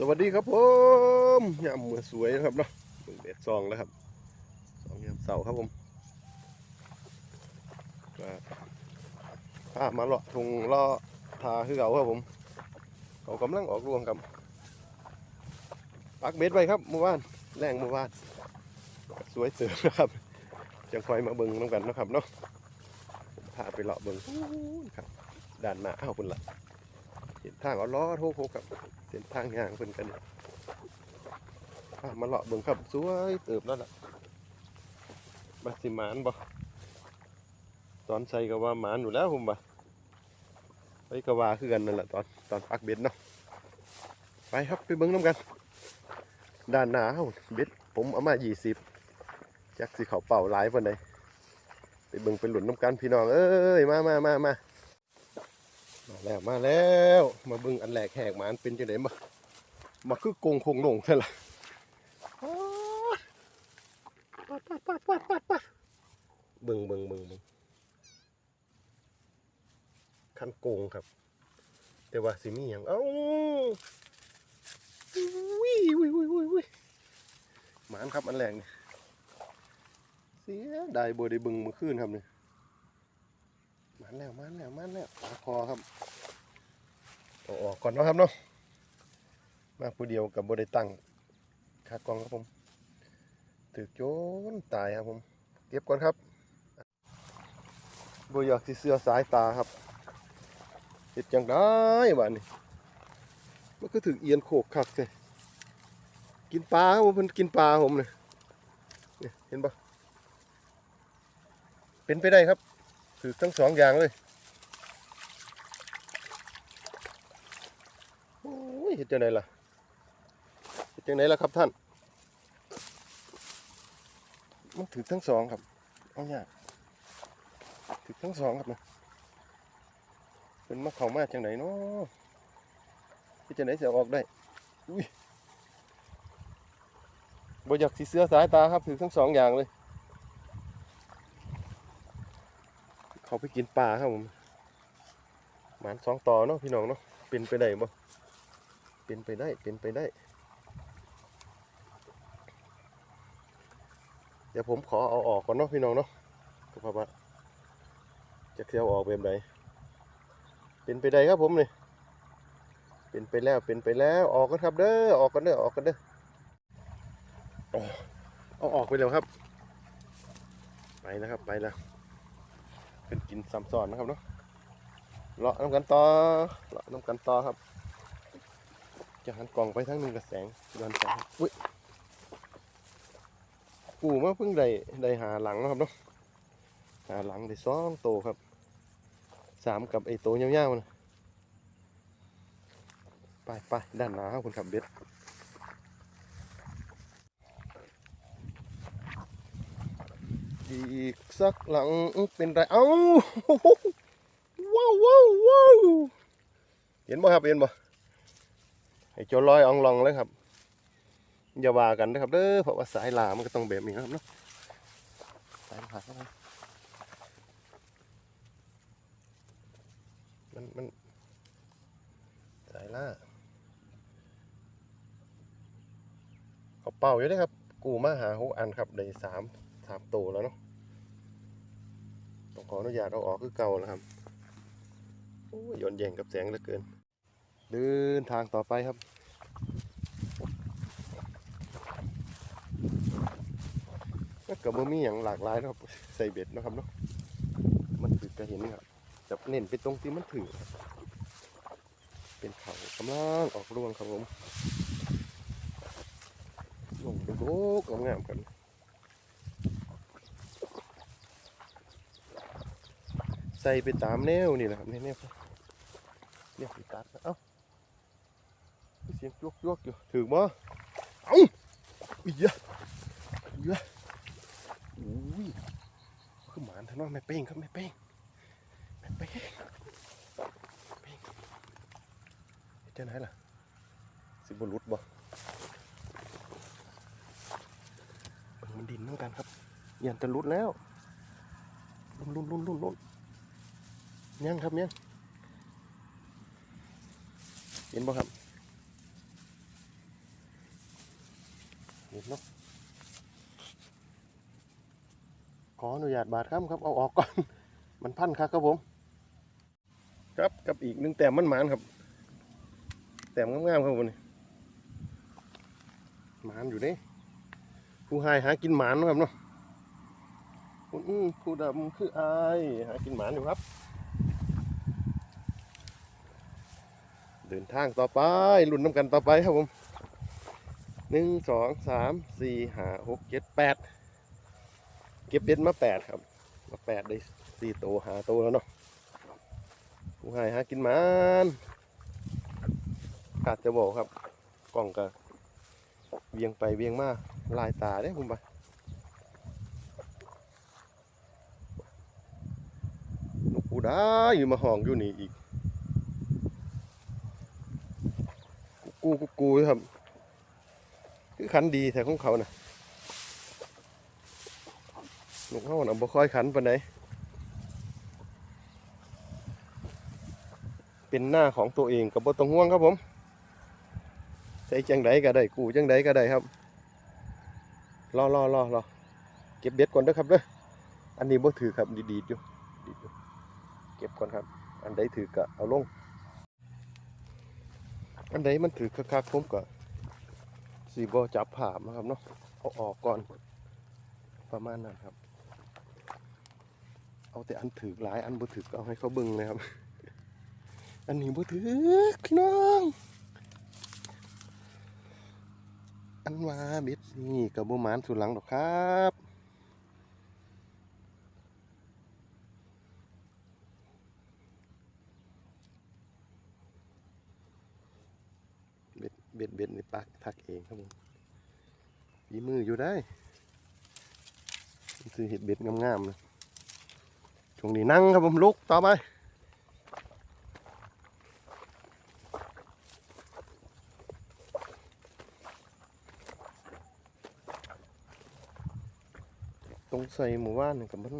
สวัสดีครับผมยามมือสวยนะครับเนาะเบิ่งเด็ดซองแล้วครับซองยามเสาครับผมก็พามาเลาะทุงลาะทาคือเก่าครับผมเขากำลังออกรวงครับปักเบ็ดไว้ครับเมื่อวานแรงเมื่อวานสวยเสือนะครับจังคอยมาเบิ่งน้ำกันนะครับเนาะพาไปเลาะเบิ่งครับด้านหน้าเอาพุ่นละ ทางเอาล้อโทโคครับเส้นทางยางเพิ่นกันมาเลาะเบิ่งครับสวยเติบแล้วล่ะบัสิมานบ่ตอนใส่ก็ว่าหมานอยู่แล้วผมบ่ไปก็ว่าคือกันนั่นแหละตอนตอนปักเบ็ดเนาะไปครับไปเบิ่งน้ำกัน ด้านหน้าเฮาเบ็ดผมเอามา20จักสิเขาเป่าหลายปานใดไปเบิ่งไปหลุนน้ำกันพี่น้องเอ้ยมามามามา มาแล้วมาแล้วมาบิ่งอันแรกแหกมานเป็นจังไดบ่มาคือกงคงลงใช่ละปัดปัดปัดปัดปัดปัดบิ่งบิ่งบิ่งบิ่งคันโกงครับ แต่ว่าสิมีอย่างเอ้าวิววิววิววิหมานครับอันแรกนี่เสียได้บ่ได้บิ่งมื่อคืนครับนี่ห มันแล้วมันแล้วมันแล้วปลาคอครับออกก่อนเนาะครับเนาะมาผู้เดียวกับบได้ตั้งคากองครับผมถือโจนตายครับผมเก็บก่อนครับบอยากสิเสือสายตาครับเห็ดจังได้บ้านนี้มันก็ถึงเอียนโขกคักเลยกินปลาครับผมเพิ่นกินปลาผมเลยเห็นปะเป็นไปได้ครับ ถือทั้งสองอย่างเลยโอ้ยเห็ดจังไดล่ะจังไหนล่ะครับท่านมันถือทั้งสองครับเอาเนี่ยถือทั้งสองครับนะเป็นมะเขามาจังไหนเนาะที่จังไหนจะออกได้อุ้ยบ่อยากสีเสื้อสายตาครับถือทั้งสองอย่างเลย เขาไปกินปลาครับผมหมานสองต่อเนาะพี่น้องเนาะเป็นไปได้บ่เป็นไปได้เป็นไปได้ เดี๋ยวผมขอเอาออกก่อนเนาะพี่น้องเนาะก็เพราะว่าจะเคี่ยวออกแบบไหนเป็นไปได้ครับผมนี่เป็นไปแล้วเป็นไปแล้วออกกันครับเด้อออกกันเด้อออกกันเด้อเอาออกไปแล้วครับ ไปแล้วครับไปแล้ว เป็นกินซ้ำซ้อนนะครับเนาะเลาะน้ำกันต่อเลาะน้ำกันต่อครับ จะหันกล่องไปทั้งหนึ่งกระแสงย้อนแสงอุ้ยกูมาเพิ่งได้ได้หาหลังนะครับเนาะหาหลังได้สองโตครับสามกับไอ้โตวยวๆนะไปไปด้านหน้าครับคุณขับเบ็ด อีกสักหลังเป็นไร เอ้าว้าวว้าวว้าวเห็นบ่ครับเห็นบ่ไอ้โจลอยอองลองเลยครับอย่าว่ากันนะครับเด้อเพราะว่าสายลามันก็ต้องแบบนี้นะครับเนาะสายผ่าเข้าไปมันมันสายล่าเขาเป่าอยู่เลยครับ กูมาหาหกอันครับได้สาม สามตัวแล้วเนาะต้องขออนุญาตเอาออกคือเก่าแล้วครับโอ้ยย้อนแย่งกับแสงเหลือเกิน เดินทางต่อไปครับก็บ่มีอย่างหลากหลายนะครับใส่เบ็ดนะครับเนาะมันถือจะเห็นครับจะเน้นไปตรงที่มันถือเป็นเขากำลังออกรวงครับผมลงเป็นโลกงามๆกัน ใส่ไปตามแนวนี่แหละครับแนวเนี่ยสิตัดนะเอ้าเสียงยวกยวกอยู่ถือบ่เอ้าอีเยอะอีเยอะอุ้ยคือหมานทะเนอะแม่เป้งครับแม่เป้งแม่เป้งเป้งเจ้าไหนล่ะสิบรุดบ่เบิ่งมันดินเหมือนกันครับยันจะรุดแล้วลุ่นลุ่นลุ่นลุ่นลุ่น ยังครับยังเห็นบ่ครับเนาะขออนุญาตบาดครับครับเอาออกก่อน มันพันครับครับผม ครับกับอีกหนึ่งแต้มมันหมานครับ แต้มงามๆครับผมนี่หมานอยู่นี่ผู้ให้หากินหมานเนาะครับเนาะผู้อื้อผู้ดำคืออายหากินหมานอยู่ครับ เดินทางต่อไปลุ้นน้ำกันต่อไปครับผมหนึ่งสองสามสี่ห้าหกเจ็ดแปดเก็บเบ็ดมาแปดครับมาแปดได้สี่โตวหาโตวแล้วเนาะผู้ให้หากินมานขาดจะบอกครับกล่องก็เวียงไปเวียงมาลายตาเด้ผมไปนกูได้อยู่มาห้องอยู่นี่อีก กูกูกูครับ คือขันดีแต่ของเขาน่ะนกเขาน่ะบ่ค่อยขันปานใดเป็นหน้าของตัวเองกับบ่ต้องห่วงครับผมใส่จังไดก็ได้กูจังไดก็ได้ครับรอรอรอรอเก็บเบ็ดก่อนเด้อครับเด้ออันนี้บ่ถือครับดีดีอยู่ดีดอยู่เก็บก่อนครับ อันใดถือก็เอาลง อันใดมันถือคักๆผมก็สีบอจับผ่ามนะครับเนาะเอาออกก่อนประมาณนั้นครับ เอาแต่อันถือหลายอันบ่ถือเอาให้เขาเบิ่งเลยครับ อันนี้บ่ถือพี่น้อง อันว่าเบ็ดนี่กับบ่มานสุดหลังดอกครับ เบ็ดเบ็ดเบ็ดใน ปักทักเองครับผมมีมืออยู่ได้ซื้อเห็ดเบ็ดงามๆนะช่วงนี้นั่งครับผมลุกต่อไปตรงใส่หมู่บ้านนี่กับมัน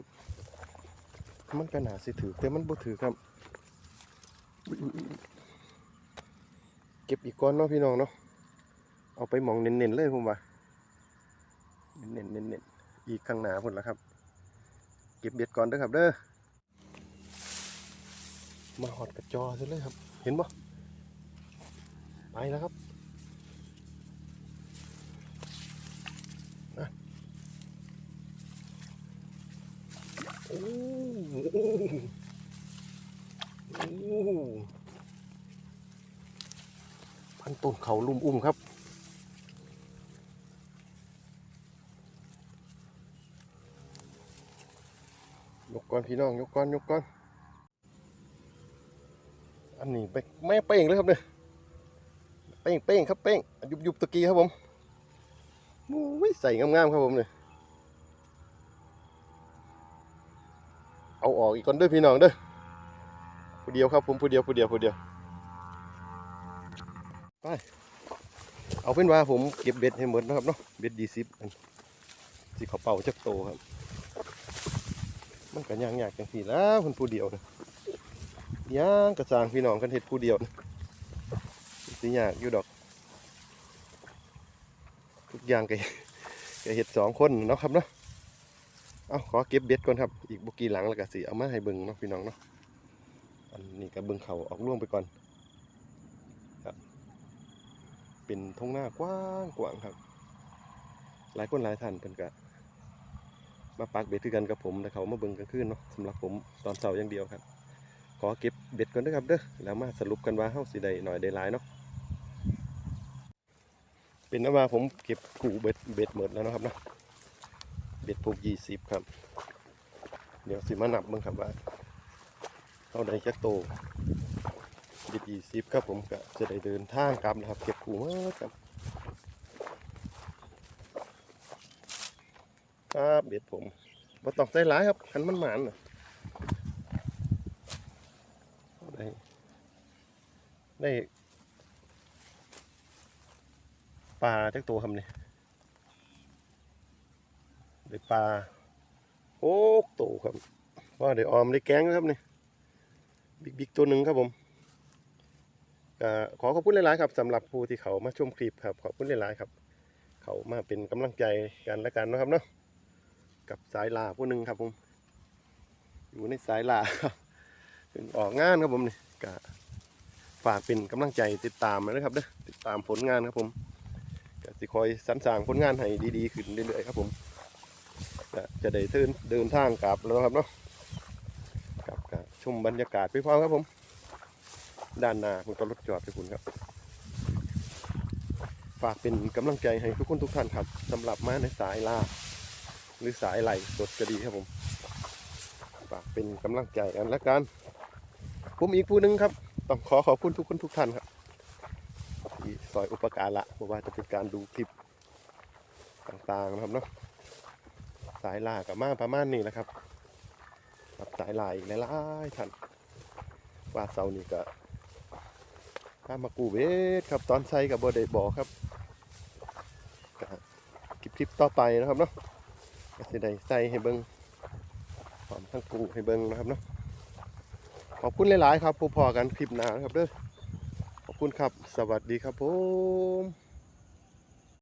มันก็น่าสิถือแต่มันบ่ถือครับ เก็บอีกก้อนเนาะพี่น้องเนาะ เอาไปมองเน้นๆเลยผมว่าเน้นๆเน้นๆอีกข้างหน้าพุ่นละครับ เก็บเบ็ดก่อนเด้อครับ เด้อมาหอดกระจอซะเลยครับ เห็นบ่ไปแล้วครับโอ้โหโอ้โหพันต้นเขาลุ่มอุ้มครับ ยกก้อนพี่น้องยกก้อนยกก้อน อันนี้ไปแม่เป้งเลยครับเนี่ยเป้งเป้งครับเป้งยุบยุบตะกี้ครับผมโอ้ยใส่งามๆครับผมเนี่ยเอาออกอีกก่อนด้อพี่น้องเด้อผู้เดียวครับผมผู้เดียวผู้เดียวผู้เดียวไปเอาเป็นว่าผมเก็บเบ็ดให้หมดนะครับเนาะเบ็ดดีซิปสิเขาเป่าจักโตครับ มันก็ย่างยากจังสี่แล้วคนผู้เดียวนะย่างกระจางพี่น้องกันเห็ดผู้เดียวนะสิยากอยู่ดอก ทุกอย่างก็ก็เห็ดสองคนเนาะครับเนาะเอาขอเก็บเบ็ดก่อนครับ อีกบุกีหลังแล้วก็สิเอามาให้เบิ่งเนาะพี่น้องเนาะอันนี้ก็เบิ่งเขาออกล่วงไปก่อนครับ เป็นทงหน้ากว้างกว้างครับ หลายคนหลายท่านเพิ่นก็ มาปักเบ็ดคือกันกับผมแต่เขามาเบิ่งกลางคืนเนาะสำหรับผมตอนเช้าอย่างเดียวครับ ขอเก็บเบ็ดก่อนนะครับเด้อแล้วมาสรุปกันว่าเฮาสิได้หน่อยได้หลายเนาะเป็นนะว่าผมเก็บกูเบ็ดเบ็ดหมดแล้วนะครับเนาะเบ็ดพวกยี่สิบครับ เดี๋ยวสิมานับเบิ่งครับว่าเท่าใดจักโตยี่ยี่สิบครับผมก็จะได้เดินทางกลับนะครับ เก็บกูมาครับ ครับเบ็ดผมบ่ต้องใส่หลายครับคันมันหมานได้ได้ปลาจักตัวครับเนี่ยได้ปลาโอ้โตวครับว่าได้ออมได้แกงครับเนี่ยบิ๊กตัวหนึ่งครับผมขอขอบคุณหลาย ๆ ครับสำหรับผู้ที่เขามาชมคลิปครับ ขอบคุณหลาย ๆ ครับ เขามาเป็นกำลังใจกันและกันนะครับเนาะ กับสายลาผู้หนึ่งครับผม อยู่ในสายลาครับเพิ่งออกงานครับผมนี่ก็ฝากเป็นกำลังใจติดตามนะครับเด้อติดตามผลงานครับผมก็สิคอยสรรสางผลงานให้ดีๆขึ้นเรื่อยๆครับผมก็จะได้เดินเดินทางกลับแล้วครับเนาะกลับกับชมบรรยากาศไปพร้อมครับผม ด้านหน้าคุณก็รถจอดไปคุณครับ ฝากเป็นกำลังใจให้ทุกคนทุกท่านครับสำหรับมาในสายลา หรือสายไหลสดก็ดีครับผมฝากเป็นกำลังใจกันและกันผมอีกผู้หนึ่งครับ ต้องขอขอบคุณทุกคนทุกท่านครับที่ซอยอุปการะเพราะว่าจะเป็นการดูคลิปต่างๆนะครับเนาะสายลากับมาประมาณนี้แหละครับกับสายลาอีกหลายๆท่านว่าเสานี้ก็ข้ามากูเวทครับตอนใส่กับบอดดบอกครับก็คลิปคลิปต่อไปนะครับเนาะ ก็จะได้ใส่ให้เบิ้งหอมทั้งกูให้เบิ้งนะครับเนาะขอบคุณหลาย ๆ ครับพบพอกันคลิปหน้านะครับเด้อขอบคุณครับ สวัสดีครับผม